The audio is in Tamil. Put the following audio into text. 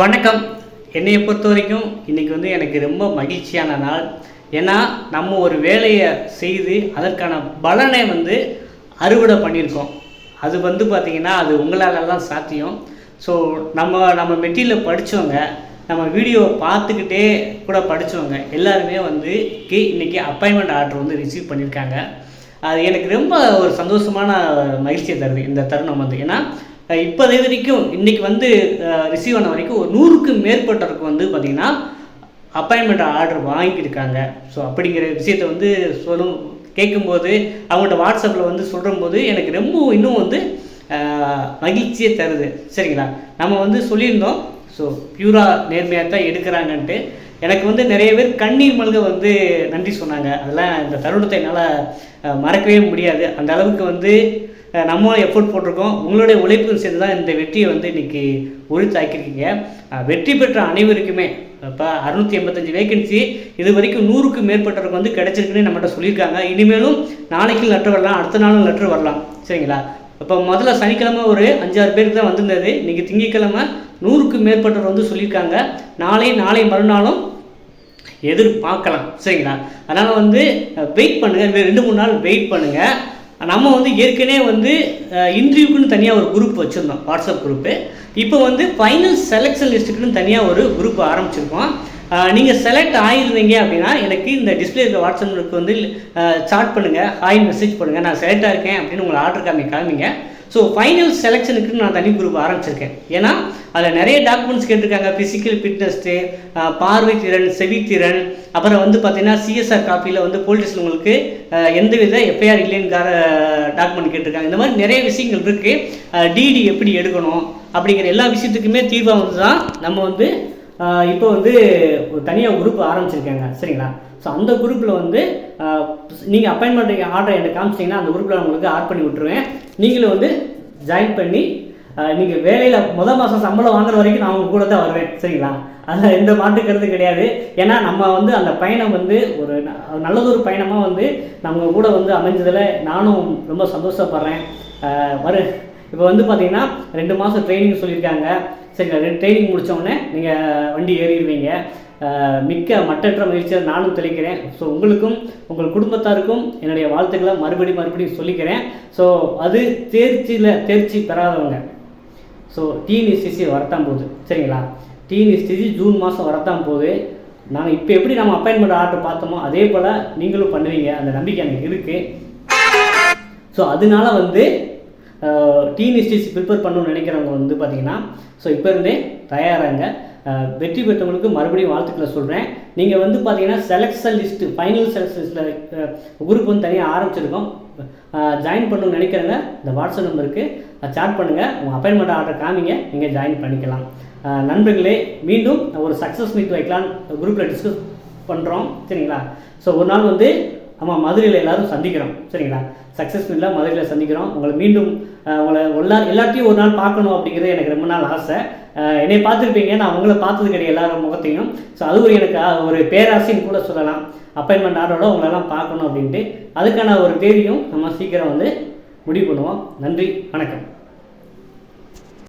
வணக்கம். என்னையை பொறுத்த வரைக்கும் இன்றைக்கி வந்து எனக்கு ரொம்ப மகிழ்ச்சியான நாள். ஏன்னா நம்ம ஒரு வேலையை செய்து அதற்கான பலனை வந்து அறுவடை பண்ணியிருக்கோம். அது வந்து பார்த்திங்கன்னா அது உங்களால் தான் சாத்தியம். ஸோ நம்ம நம்ம மெட்டீரியல் படித்தவங்க நம்ம வீடியோவை பார்த்துக்கிட்டே கூட படித்தவங்க எல்லாருமே வந்து கி இன்றைக்கி அப்பாயின்மெண்ட் ஆர்டர் வந்து ரிசீவ் பண்ணியிருக்காங்க. அது எனக்கு ரொம்ப ஒரு சந்தோஷமான மகிழ்ச்சியை தருது இந்த தருணம் வந்து. ஏன்னா இப்போதை வரைக்கும் இன்றைக்கி வந்து ரிசீவ் ஆன வரைக்கும் ஒரு நூறுக்கு மேற்பட்டவருக்கு வந்து பார்த்திங்கன்னா அப்பாயின்மெண்ட் ஆர்டர் வாங்கியிருக்காங்க ஸோ அப்படிங்கிற விஷயத்தை வந்து சொல்லும் கேட்கும்போது அவங்கள்ட்ட வாட்ஸ்அப்பில் வந்து சொல்லும்போது எனக்கு ரொம்ப இன்னும் வந்து மகிழ்ச்சியை தருது. சரிங்களா? நம்ம வந்து சொல்லியிருந்தோம். ஸோ பியூராக நேர்மையாக தான் எடுக்கிறாங்கன்ட்டு. எனக்கு வந்து நிறைய பேர் கண்ணீர் மல்க வந்து நன்றி சொன்னாங்க. அதெல்லாம் இந்த தருணத்தை என்னால் மறக்கவே முடியாது. அந்த அளவுக்கு வந்து நம்மளும் நம்ம எஃபோர்ட் போட்டிருக்கோம். உங்களுடைய உழைப்பும் சேர்ந்து தான் இந்த வெற்றியை வந்து இன்னைக்கு உறுத்தாக்கியிருக்கீங்க வெற்றி பெற்ற அனைவருக்குமே இப்போ அறுநூத்தி எண்பத்தஞ்சு வேகன்சி இது வரைக்கும் நூறுக்கு மேற்பட்டவருக்கு வந்து கிடைச்சிருக்குன்னு நம்மகிட்ட சொல்லியிருக்காங்க. இனிமேலும் நாளைக்கு லெட்டர் வரலாம் அடுத்த நாளும் லெட்டர் வரலாம். சரிங்களா? இப்போ முதல்ல சனிக்கிழமை ஒரு அஞ்சாறு பேருக்கு தான் வந்திருந்தது. இன்னைக்கு திங்கக்கிழமை நூறுக்கு மேற்பட்டவர் வந்து சொல்லியிருக்காங்க. நாளை நாளை மறுநாளும் எதிர்பார்க்கலாம். சரிங்களா? அதனால் வந்து வெயிட் பண்ணுங்கள் ரெண்டு மூணு நாள் வெயிட் பண்ணுங்கள் நம்ம வந்து ஏற்கனவே வந்து இன்டர்வியூக்குன்னு தனியாக ஒரு குரூப் வச்சுருந்தோம் வாட்ஸ்அப் குரூப்பு இப்போ வந்து ஃபைனல் செலெக்ஷன் லிஸ்ட்டுக்குன்னு தனியாக ஒரு குரூப் ஆரம்பிச்சிருக்கோம். நீங்கள் செலக்ட் ஆகியிருந்தீங்க அப்படின்னா எனக்கு இந்த டிஸ்பிளே இருக்க வாட்ஸ்அப் குரூப் வந்து சாட் பண்ணுங்கள் ஹாய் மெசேஜ் பண்ணுங்கள் நான் செலக்ட் ஆகிருக்கேன் அப்படின்னு உங்களை ஆர்டர் காமி காமிங்க ஸோ ஃபைனல் செலெக்ஷனுக்கு நான் தனி குரூப் ஆரம்பிச்சிருக்கேன். ஏன்னா அதில் நிறைய டாக்குமெண்ட்ஸ் கேட்டிருக்காங்க. ஃபிசிக்கல் ஃபிட்னஸ்ட்டு பார்வை திறன் செவித்திறன் அப்புறம் வந்து பார்த்தீங்கன்னா சிஎஸ்ஆர் காப்பியில் வந்து போலீஸ் உங்களுக்கு எந்த வித எஃப்ஐஆர் இல்லைங்கிற டாக்குமெண்ட் கேட்டிருக்காங்க. இந்த மாதிரி நிறைய விஷயங்கள் இருக்குது டிடி எப்படி எடுக்கணும் அப்படிங்கிற எல்லா விஷயத்துக்குமே தீர்வாக வந்து தான் நம்ம வந்து இப்போ வந்து ஒரு தனியாக குரூப் ஆரம்பிச்சிருக்காங்க. சரிங்களா? ஸோ அந்த குரூப்பில் வந்து நீங்கள் அப்பாயின்மெண்ட் ஆர்டர் எனக்கு காமிச்சிங்கன்னா அந்த குரூப்பில் உங்களுக்கு ஆட் பண்ணி விட்ருவேன் நீங்களும் வந்து ஜாயின் பண்ணி நீங்கள் வேலையில் முதல் மாதம் சம்பளம் வாங்குற வரைக்கும் நான் உங்கள் கூட தான் வருவேன் சரிங்களா? அதில் எந்த மாற்று கிடையாது. ஏன்னா நம்ம வந்து அந்த பயணம் வந்து ஒரு நல்லதொரு பயணமாக வந்து நம்ம கூட வந்து அமைஞ்சதில் நானும் ரொம்ப சந்தோஷப்படுறேன். வரு. இப்போ வந்து பார்த்தீங்கன்னா ரெண்டு மாதம் ட்ரைனிங் சொல்லியிருக்காங்க. சரிங்களா? ரெண்டு ட்ரைனிங் முடித்தோடனே நீங்கள் வண்டி ஏறிடுவீங்க. மிக்க மட்டற்ற மகிழ்ச்சியாக நானும் தெளிக்கிறேன். ஸோ உங்களுக்கும் உங்கள் குடும்பத்தாருக்கும் என்னுடைய வாழ்த்துக்களை மறுபடியும் மறுபடியும் சொல்லிக்கிறேன். ஸோ அது தேர்ச்சியில் தேர்ச்சி பெறாதவங்க. ஸோ டிஎன்எஸ்டிசி வரத்தான் போகுது. சரிங்களா? டிஎன்எஸ்டிசி ஜூன் மாதம் வரத்தான் போகுது. நாங்கள் இப்போ எப்படி நம்ம அப்பாயின்மெண்ட் ஆர்டர் பார்த்தோமோ அதே போல் நீங்களும் பண்ணுவீங்க. அந்த நம்பிக்கை எனக்கு இருக்குது ஸோ அதனால வந்து டிஎன்எஸ்டிசி ப்ரிப்பேர் பண்ணணும்னு நினைக்கிறவங்க வந்து பார்த்தீங்கன்னா ஸோ இப்போ இருந்தே தயாராங்க. வெற்றி பெற்றவங்களுக்கு மறுபடியும் வாழ்த்துக்களை சொல்கிறேன் நீங்கள் வந்து பார்த்தீங்கன்னா செலெக்ஷன் லிஸ்ட்டு ஃபைனல் செலெக்ஷன் லிஸ்ட்டில் குரூப் வந்து தனியாக ஆரம்பிச்சிருக்கோம். ஜாயின் பண்ணணும்னு நினைக்கிறவங்க இந்த வாட்ஸ்அப் நம்பருக்கு சாட் பண்ணுங்கள் உங்கள் அப்பாயின்மெண்ட் ஆர்டர் காமிங்க. நீங்கள் ஜாயின் பண்ணிக்கலாம். நண்பர்களே மீண்டும் ஒரு சக்ஸஸ் மீட் வைக்கலாம் குரூப்பில் டிஸ்கஸ் பண்ணுறோம் சரிங்களா? ஸோ ஒரு நாள் வந்து ஆமாம் மதுரையில் எல்லாரும் சந்திக்கிறோம். சரிங்களா? சக்ஸஸ் மில்லாக மதுரையில் சந்திக்கிறோம். உங்களை மீண்டும் உங்களை எல்லா எல்லாத்தையும் ஒரு நாள் பார்க்கணும் அப்படிங்கிறது எனக்கு ரொம்ப நாள் ஆசை. என்னை பார்த்துருப்பீங்க நான் உங்களை பார்த்தது கிடையாது எல்லாரும் முகத்தையும். ஸோ அது ஒரு எனக்கு ஒரு பேராசின்னு கூட சொல்லலாம். அப்பாயின்மெண்ட் ஆர்டரோட உங்களெல்லாம் பார்க்கணும் அப்படின்ட்டு. அதுக்கான ஒரு தேதியும் நம்ம சீக்கிரம் வந்து முடிவு பண்ணுவோம். நன்றி வணக்கம்.